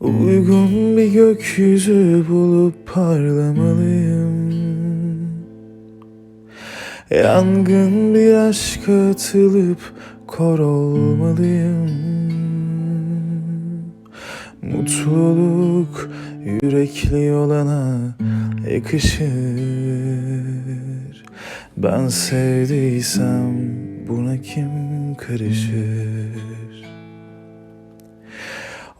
Uygun bir gökyüzü bulup parlamalıyım. Yangın bir aşka atılıp kor olmalıyım. Mutluluk yürekli olana yakışır. Ben sevdiysem buna kim karışır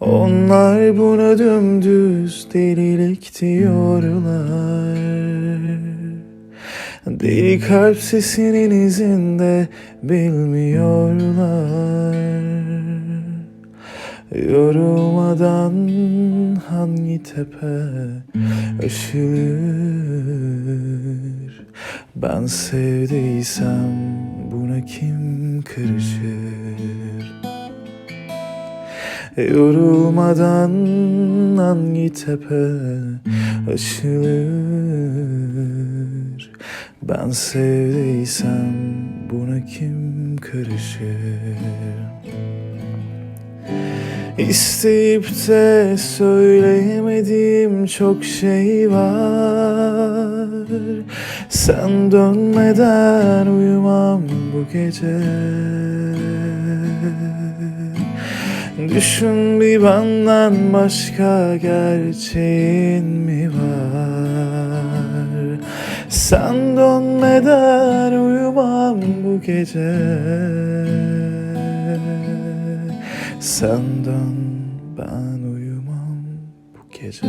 Onlar buna dümdüz delilik diyorlar. Deli kalp sesinin izinde bilmiyorlar. Yorulmadan hangi tepe aşılır? Ben sevdiysem buna kim karışır Yorulmadan hangi tepe aşılır Ben sevdiysem buna kim karışır? İsteyip de söyleyemediğim çok şey var. Sen dönmeden uyumam bu gece Düşün bir benden başka gerçeğin mi var? Sen dönmeden uyumam bu gece. Sen dön ben uyumam bu gece